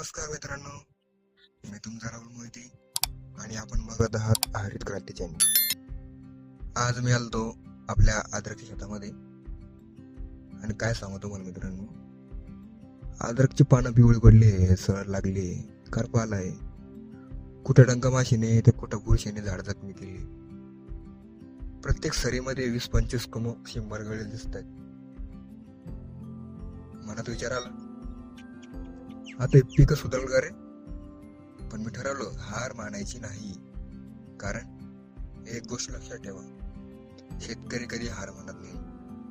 नमस्कार मित्रांनो. मी तुमचा राहुल मोहिते आणि आपण बघत आहात हरित क्रांती चॅनल. आज मी आलतो आपल्या अद्रक शेतामध्ये. आणि काय सांगू तुम्हाला मित्रांनो? अद्रकची पानं पिवळी पडली सळ लागली आहे करपा आलाय. कुठं डंकमाशीने तर कुठं बुरशीने झाड जखमी केली प्रत्येक सरीमध्ये वीस पंचवीस कमो शंभर गळे दिसत आहेत. मनात विचार आला आता हे पिकं सुधारल का रे? पण मी ठरवलं हार मानायची नाही. कारण एक गोष्ट लक्षात ठेवा शेतकरी कधी हार मानत नाही.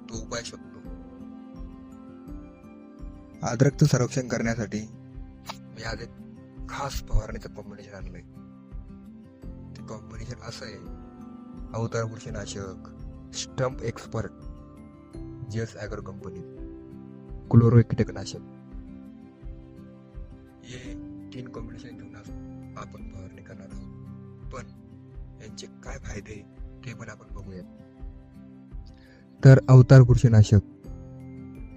तो उपाय शोधतो. अद्रकचं संरक्षण करण्यासाठी मी आज एक खास फवारणीचं कॉम्बिनेशन आणलंय. ते कॉम्बिनेशन असं आहे अवतार बुरशीनाशक stump expert GS agro company chloro कीटकनाशक हे तीन कॉम्बिनेशन घेऊन आज आपण फवारणी करणार आहोत. पण यांचे काय फायदे ते पण आपण बघूयात. तर अवतार बुरशीनाशक.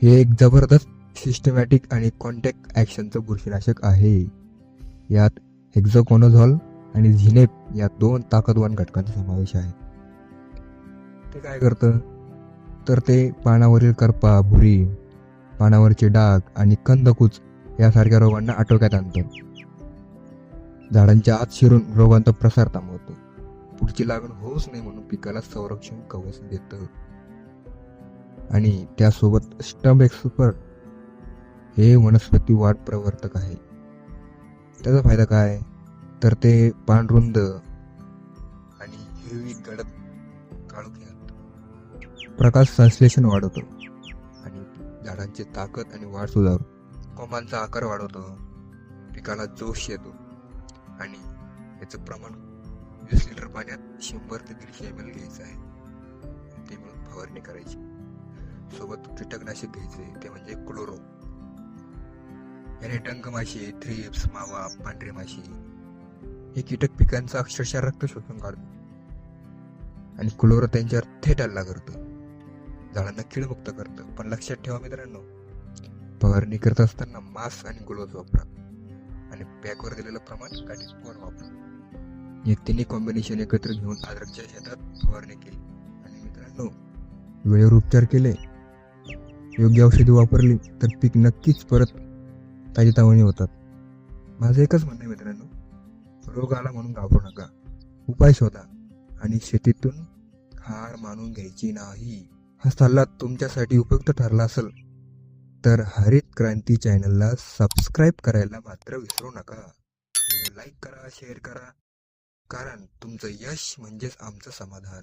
हे एक जबरदस्त सिस्टमॅटिक आणि कॉन्टॅक्ट ॲक्शनचं बुरशीनाशक आहे. यात हेक्झोकोनोझॉल आणि झिनेप या दोन ताकदवान घटकांचा समावेश आहे. ते काय करतं? तर ते पानावरील करपा भुरी पानावरचे डाग आणि कंदकूच यासारख्या रोगांना आटोक्यात आणतं. झाडांच्या आत शिरून रोगांचा प्रसार थांबवतो. पुढची लागण होऊच नाही म्हणून पिकाला संरक्षण कवच देतं. आणि त्यासोबत स्टंप एक्सपर्ट हे वनस्पती वाढ प्रवर्तक आहे. त्याचा फायदा काय? तर ते पांढरुंद आणि हिरवी गडद काळोख्यात प्रकाश संश्लेषण वाढवतो आणि झाडांची ताकद आणि वाढ सुधारतो. कोंबांचा आकार वाढवतो पिकाला जोश येतो आणि याचं प्रमाण वीस लिटर पाण्यात शंभर ते दीडशे एम एल घ्यायचं आहे. ते मिळून फवारणी करायची. सोबत कीटकनाशक घ्यायचे ते म्हणजे क्लोरो. याने टंक माशी थ्रिप्स मावा पांढरी माशी हे कीटक पिकांचं अक्षरशः रक्त शोषून काढतो. आणि क्लोरो त्यांच्यावर थेट हल्ला करतो. झाडांना कीडमुक्त करतं. पण लक्षात ठेवा मित्रांनो फवारणी करत असताना मास्क आणि ग्लोव्ह वापरा. आणि पॅकवर दिलेलं प्रमाण काटेकोर वापरा. हे तिन्ही कॉम्बिनेशन एकत्र घेऊन अद्रकच्या शेतात फवारणी केली. आणि मित्रांनो वेळेवर उपचार केले योग्य औषधी वापरली तर पीक नक्कीच परत ताजेतावाने होतात. माझं एकच म्हणणं आहे मित्रांनो रोग आला म्हणून घाबरू नका. उपाय शोधा आणि शेतीतून हार मानून घ्यायची नाही. हा सल्ला तुमच्यासाठी उपयुक्त ठरला असेल तर हरित क्रांती चॅनलला सबस्क्राईब करायला मात्र विसरू नका. व्हिडिओ लाईक करा शेअर करा. कारण तुमचं यश म्हणजेच आमचं समाधान.